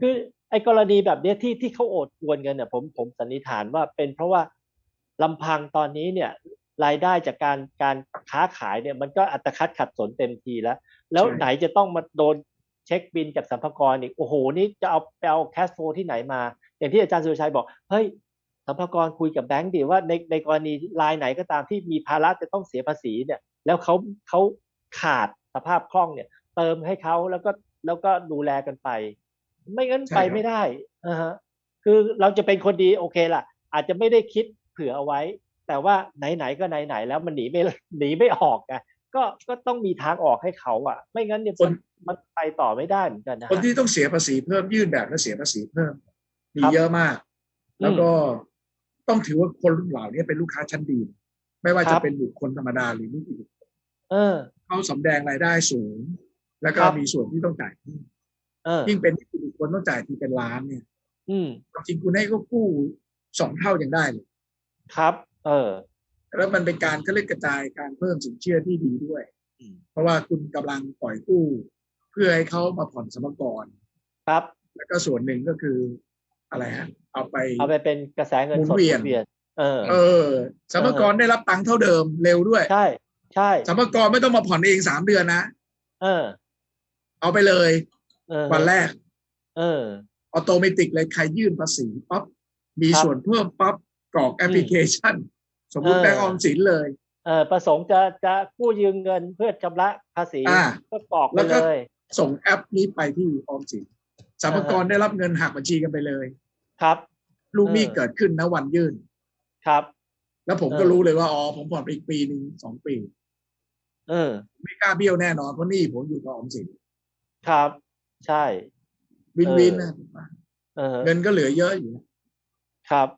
คือไอ้กรณีแบบเนี้ยที่ที่เขาโอดครวนกันเนี่ยผมผมสันนิษฐานว่าเป็นเพราะว่าลำพังตอนนี้เนี่ยรายได้จากการการค้าขายเนี่ยมันก็อัตคัดขัดสนเต็มทีแล้ว แล้วใช่ไหนจะต้องมาโดนเช็คบินจากสัมภากระอีกโอ้โหนี่จะเอาไปเอาแคสโฟที่ไหนมา อย่างที่อาจารย์สุรชัยบอกเฮ้ยสัมภากระคุยกับแบงก์ดิว่าในในกรณีรายไหนก็ตามที่มีภาระจะต้องเสียภาษีเนี่ย แล้วเขาเขาขาดสภาพคล่องเนี่ย เติมให้เขาแล้วก็แล้วก็ดูแลกันไป ไม่งั้นใช่ไปครับไม่ได้อ่าฮะคือเราจะเป็นคนดีโอเคล่ะ อาจจะไม่ได้คิดเผื่อเอาไว้ แต่ว่าไหนๆก็ไหนๆแล้วมันหนีไม่หนีไม่ออกไงก็ก็ต้องมีทางออกให้เขาอะ ไม่งั้นเนี่ยมันมันไปต่อไม่ได้เหมือนกันนะคนฮะที่ต้องเสียภาษีเพิ่มยื่นแบบแล้วเสียภาษีเพิ่ม มีครับเยอะมากอืมแล้วก็ต้องถือว่าคนรุ่นเหล่านี้เป็นลูกค้าชั้นดี ไม่ว่าครัจะบเป็นบุคคลธรรมดาหรือนิติบุคคลเออเขาสำแดงรายได้สูง แล้วก็ครับมีส่วนที่ต้องจ่ายเพิ่มเออยิ่งเป็นนิติบุ คคลต้องจ่ายทีเป็นล้านเนี่ย อืมจริงๆคุณให้เขากู้สองเท่ายังได้เลย ครับ เออ แล้วมันเป็นการเขาเรียกกระจายการเพิ่มสินเชื่อที่ดีด้วยอืมเพราะว่าคุณกำลังปล่อยกู้ เพื่อให้เขามาผ่อนสมกรครับ แล้วก็ส่วนหนึ่งก็คืออะไรฮะเอาไป เอาไปเป็นกระแสเงินหมุสนดเวียนหมุนเวียนเออ เออสมกรได้รับตังค์เท่าเดิมเร็วด้วย ใช่ ใช่สมกรไม่ต้องมาผ่อนเองสามเดือนนะเออ เอาไปเลยเออวันแรก เออออโตเมติกเลยใครยื่นภาษีปั๊บมีครับส่วนเพิ่มปั๊บกรอกแอปพลิเคชัน สมมุติเออแบงก์ออมสินเลยเออประสงค์จะจะกู้ยืมเงินเพื่อชำระภาษีอ่าก็กรอกไปแล้วก็เลย ส่งแอปนี้ไปที่ออมสินสมกรได้รับเงินหักบัญชีกันไปเลย ครับ ลูกหนี้เออเกิดขึ้นนะวันยื่น ครับ แล้วผมเออก็รู้เลยว่าอ๋อผมผ่อนไปอีกปีหนึ่งสองปี เออ ไม่กล้าเบี้ยวแน่นอนเพราะหนี้ผมอยู่กับออมสิน ครับ ใช่ วินวินนะผมว่าเออเงินก็เหลือเยอะอยู่นะครับ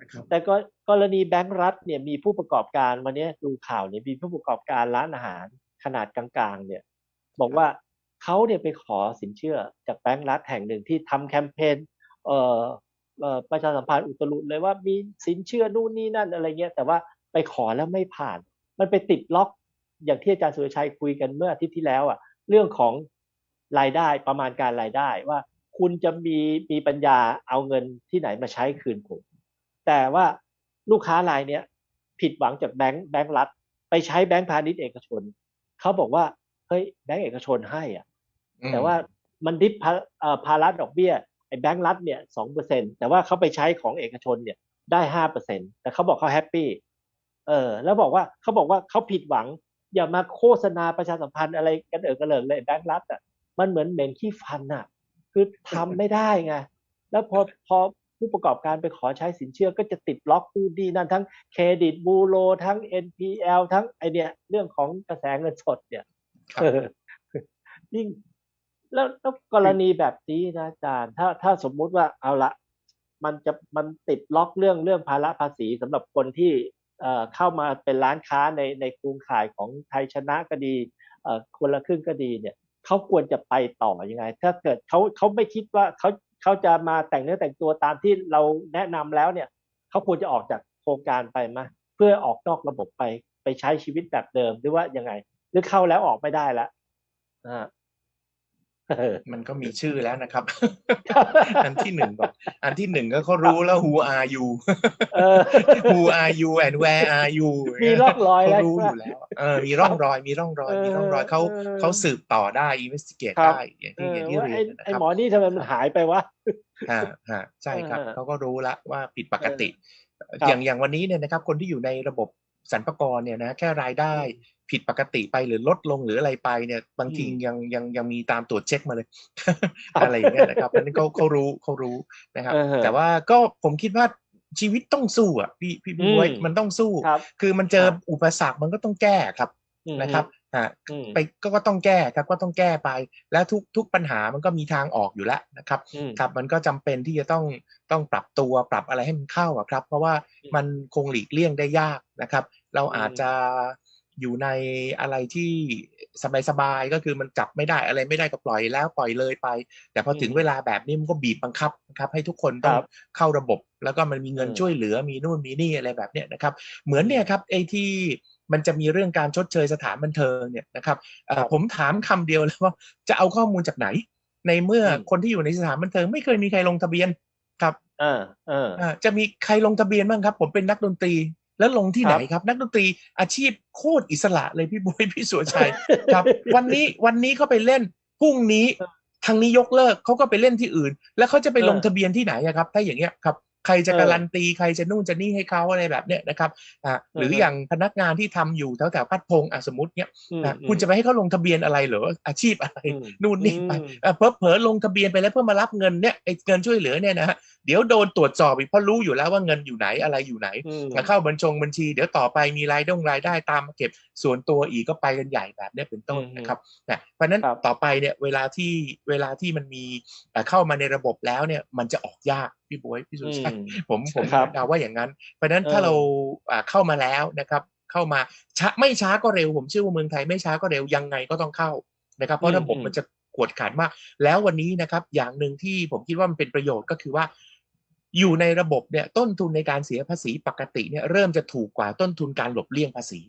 นะครับ แต่ก็กรณีแบงก์รัฐเนี่ยมีผู้ประกอบการวันนี้ดูข่าวเนี่ยมีผู้ประกอบการร้านอาหารขนาดกลางๆ เนี่ย บอกว่าเขาเนี่ยไปขอสินเชื่อจากแบงก์รัฐแห่งหนึ่งที่ทำแคมเปญเอ่อเอ่อประชาสัมพันธ์อุตลุดเลยว่ามีสินเชื่อนู่นนี่นั่นอะไรเงี้ยแต่ว่าไปขอแล้วไม่ผ่าน มันไปติดล็อกอย่างที่อาจารย์สุรชัยคุยกันเมื่ออาทิตย์ที่แล้วอะ เรื่องของ รายได้ประมาณการรายได้ว่าคุณจะมีมีปัญญาเอาเงินที่ไหนมาใช้คืนผม แต่ว่าลูกค้ารายเนี้ยผิดหวังจากแบงค์แบงค์รัฐ ไปใช้แบงค์พาณิชย์เอกชน เขาบอกว่าเฮ้ยแบงค์เอกชนให้อะ แต่ว่ามันดิบภาเอ่อภาระดอกเบี้ยไอ้แบงก์รัฐเนี่ยสองเปอร์เซ็นแต่ว่าเขาไปใช้ของเอกชนเนี่ยได้ห้าเปอร์เซ็นแต่เขาบอกเขาแฮปปี้เออแล้วบอกว่าเขาบอกว่าเขาผิดหวัง อย่ามาโฆษณาประชาสัมพันธ์อะไรกันเออกระเลิกเลยแบงก์รัฐอะ มันเหมือนเหม็นขี้ฟันอะคือทำไม่ได้ไงแล้วพอพอผู้ประกอบการไปขอใช้สินเชื่อก็จะติดล็อกดูดีนั่นทั้งเครดิตบูโรทั้ง NPL ทั้งไอเนี่ย เรื่องของกระแสเงินสดเนี่ยครับเออยิ่งแล้วแล้วกรณีแบบนี้นะอาจารย์ถ้าถ้าสมมุติว่าเอาละมันจะมันติดล็อกเรื่องเรื่องภาระภาษีสำหรับคนที่เอ่อเข้ามาเป็นร้านค้าในในกรุงข่ายของไทยชนะก็ดีเอ่อคนละครึ่งก็ดีเนี่ย เขาควรจะไปต่อยังไง ถ้าเกิดเขาเขาไม่คิดว่าเขาเขาจะมาแต่งเนื้อแต่งตัวตามที่เราแนะนำแล้วเนี่ยเขาควรจะออกจากโครงการไปไหมเพื่อออกนอกระบบไปไปใช้ชีวิตแบบเดิมหรือว่ายังไง หรือเข้าแล้วออกไม่ได้ละอ่า มันก็มีชื่อแล้วนะครับ อันที่หนึ่งก่อนอันที่หนึ่งก็เขารู้แล้ว who are you เออ who are you and where are you มีร่องรอยเขาแล้วรู้อยู่แล้วเออมีร่องรอย มีร่องรอยเออมีร่องรอยเขาเออเขาสืบต่อได้ investigate ครับได้อย่างเอที่ออย่างที่ว่าเรีไอ้ยนนะไอ้ครับหมอนี่ทำไมมันหายไปวะฮะฮะใช่ครับเออเขาก็รู้ละว่าผิดปกติครับอย่างอย่างวันนี้เนี่ยนะครับ คนที่อยู่ในระบบ สรรพากรเนี่ยนะแค่รายได้ผิดปกติไปหรือลดลงหรืออะไรไปเนี่ยบางทีอืมยังยังยังมีตามตรวจเช็คมาเลยครับอะไรอย่างเงี้ยนะครับอันนี้เขาเขารู้เขารู้นะครับเออแต่ว่าก็ผมคิดว่าชีวิตต้องสู้อะพี่พี่พี่อืมบ๊วยมันต้องสู้ครับคือมันเจอครับอุปสรรคมันก็ต้องแก้ครับอืมนะครับฮะอืมไปก็ก็ต้องแก้ครับก็ต้องแก้ไป แล้วทุกทุกปัญหามันก็มีทางออกอยู่แล้วนะครับอืมครับมันก็จำเป็นที่จะต้องต้องปรับตัวปรับอะไรให้มันเข้าอะครับ เพราะว่าอืมมันคงหลีกเลี่ยงได้ยากนะครับ เราอืมอาจจะอยู่ในอะไรที่สบายๆก็คือมันจับไม่ได้อะไรไม่ได้ก็ปล่อยแล้วปล่อยเลยไป แต่พอถึงเวลาแบบนี้มันก็บีบบังคับนะครับให้ทุกคนต้องครับเข้าระบบ แล้วก็มันมีเงินอืมช่วยเหลือมีนู่นมีนี่อะไรแบบเนี้ยนะครับ เหมือนเนี่ยครับไอ้ที่มันจะมีเรื่องการชดเชยสถานบันเทิงเนี่ยนะครับเอ่อผมถามคำเดียวเลยว่าจะเอาข้อมูลจากไหน ในเมื่ออมคนที่อยู่ในสถานบันเทิง ไม่เคยมีใครลงทะเบียนครับอ่าอ่าอ่าจะมีใครลงทะเบียนบ้างครับ ผมเป็นนักดนตรี แล้วลงที่คไหรันบครับ นักดนตรีอาชีพโคตรอิสระเลยพี่บุ้ยพี่สุวชัยครับ วันนี้วันนี้เขาไปเล่นพรุ่งนี้ทางนี้ยกเลิกเขาก็ไปเล่นที่อื่น แล้วเขาจะไปลงทะเบียนที่ไหนอะครับ ถ้าอย่างเงี้ยครับ ใครจะเออการันตีใครจะนู่นจะนี่ให้เขาอะไรแบบเนี้ยนะครับอ่าหรืออฮะอย่างพนักงานที่ทำอยู่แถวแถวๆพัดพงษ์อะสมมติเนี้ยอืมนะคุณจะไปให้เขาลงทะเบียนอะไรเหรออาชีพอะไรอืมนู่นนี่ไปอืมเออเพอเพอๆลงทะเบียนไปแล้วเพื่อมารับเงินเนี่ยไอ้เงินช่วยเหลือเนี่ยนะฮะเดี๋ยวโดนตรวจสอบอีกเพราะรู้อยู่แล้วว่าเงินอยู่ไหนอะไรอยู่ไหนอืมเข้าบัญชงบัญชี เดี๋ยวต่อไปมีรายดงรายได้ตามมาเก็บส่วนตัวอีกก็ไปกันใหญ่แบบเนี้ยเป็นต้นอืมนะครับนะเพราะฉะนั้นครับต่อไปเนี่ยเวลาที่เวลาที่มันมีเอ่อเข้ามาในระบบแล้วเนี่ยมันจะออกยาก พี่บวยพี่สุอืชัยมผมผมครับเดาว่าอย่างนั้น เพราะฉะนั้นเออถ้าเราอ่าเข้ามาแล้วนะครับเข้ามาช้าไม่ช้าก็เร็วผมเชื่อว่าเมืองไทยไม่ช้าก็เร็วยังไงก็ต้องเข้านะครับ เพราะระบบมันจะกวดขันมาก แล้ววันนี้นะครับ อย่างหนึ่งที่ผมคิดว่ามันเป็นประโยชน์ก็คือว่า อยู่ในระบบเนี่ยต้นทุนในการเสียภาษีปกติเนี่ยเริ่มจะถูกกว่าต้นทุนการหลบเลี่ยงภาษี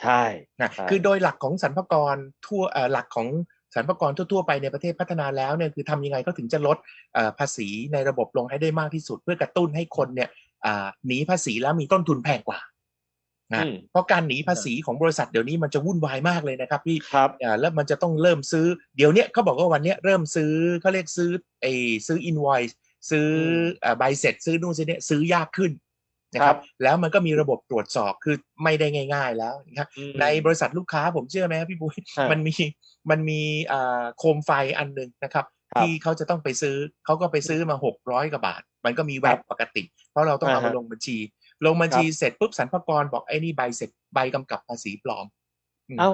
ใช่นะใช่คือโดยหลักของสรรพากรทั่วเอ่อหลักของ สรรพากรทั่วๆไปในประเทศพัฒนาแล้วเนี่ยคือทำยังไงก็ถึงจะลดเอ่อภาษีในระบบลงให้ได้มากที่สุด เพื่อกระตุ้นให้คนเนี่ยอ่าหนีภาษีแล้วมีต้นทุนแพงกว่านะอืมเพราะการหนีภาษีของบริษัทเดี๋ยวนี้มันจะวุ่นวายมากเลยนะครับพี่ครับอ่าแล้วมันจะต้องเริ่มซื้อเดี๋ยวเนี้ยเขาบอกว่าวันเนี้ยเริ่มซื้อเขาเรียกซื้อไอ้ซื้ออินไวซ์ซื้อเอ่อใบเสร็จซื้อนู่นซื้อเนี่ยซื้อยากขึ้น นะคครัรับบแล้วมันก็มีระบบตรวจสอบคือไม่ได้ง่าย ๆ แล้วนะครับอืมในบริษัทลูกค้าผมเชื่อไหมครับพี่บุ้ยฮะมันมีมันมีอ่าโคมไฟอันหนึ่งนะครับครับ ที่เขาจะต้องไปซื้อเขาก็ไปซื้อมาหกร้อยกว่าบาท มันก็มีแวดปกติ เพราะเราต้องเอาอ่าฮะมาลงบัญชี ลงบัญชีเสร็จปุ๊บสรรพากรบอกไอ้นี่ใบเสร็จใบกำกับภาษีปลอมอืมเอ้า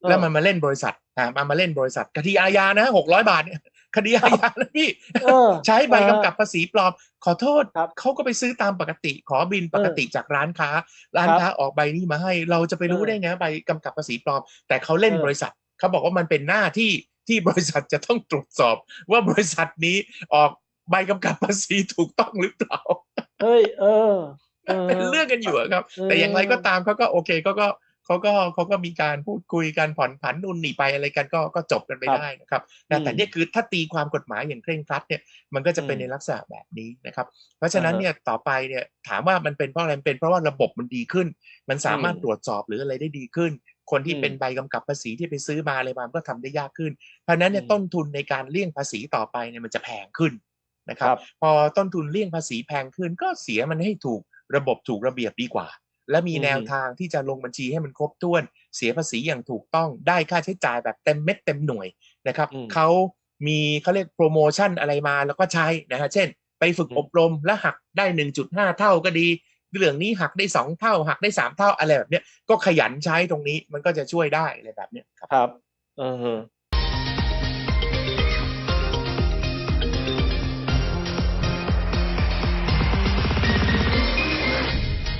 เออแล้วมันมาเล่นบริษัทอ่ามามาเล่นบริษัทคดีอาญานะหกร้อยบาทเนี่ย คดีอาญานะพี่เออใช้ใบกำกับภาษีปลอม ขอโทษครับเขาก็ไปซื้อตามปกติ ขอบินปกติจากร้านค้า ร้านครับค้าออกใบนี้มาให้ เราจะไปรู้เออได้ไงใบกำกับภาษีปลอม แต่เขาเล่นเออบริษัทเขาบอกว่ามันเป็นหน้าที่ที่บริษัทจะต้องตรวจสอบ ว่าบริษัทนี้ออกใบกำกับภาษีถูกต้องหรือเปล่าเฮ้ยเออเออเป็นเรื่องกันอยู่อะครับเออแต่อย่างไรก็ตามเขาก็โอเคเขาก็ เขาก็เขาก็มีการพูดคุยกันผ่อนผันนู่นนี่ไปอะไรกันก็ก็จบกันไปครับได้นะครับนะแต่อืมเนี่ยคือถ้าตีความกฎหมายอย่างเคร่งครัดเนี่ยมันก็จะเป็นอืมในลักษณะแบบนี้นะครับ เพราะฉะนั้นอ่าฮะเนี่ยต่อไปเนี่ยถามว่ามันเป็นเพราะอะไรมันเป็นเพราะว่าระบบมันดีขึ้น มันสามารถอืมตรวจสอบหรืออะไรได้ดีขึ้น คนที่อืมเป็นใบกำกับภาษีที่ไปซื้อมาอะไรมามันก็ทำได้ยากขึ้น เพราะฉะนั้นเนี่ยอืมต้นทุนในการเลี่ยงภาษีต่อไปเนี่ยมันจะแพงขึ้นนะครัครับบพอต้นทุนเลี่ยงภาษีแพงขึ้นก็เสียมันให้ถูกระบบถูกระเบียบดีกว่า และมีอืมแนวทางที่จะลงบัญชีให้มันครบถ้วน เสียภาษีอย่างถูกต้องได้ค่าใช้จ่ายแบบเต็มเม็ดเต็มหน่วยนะครับอืมเขามีเขาเรียกโปรโมชั่นอะไรมาแล้วก็ใช้นะฮะเช่น ไปฝึกอืมอบรมและหักได้ 1.5 เท่าก็ดีเรื่องนี้หักได้ 2 เท่า หักได้ 3 เท่าอะไรแบบเนี้ยก็ขยันใช้ตรงนี้มันก็จะช่วยได้อะไรแบบเนี้ยครับครับเออ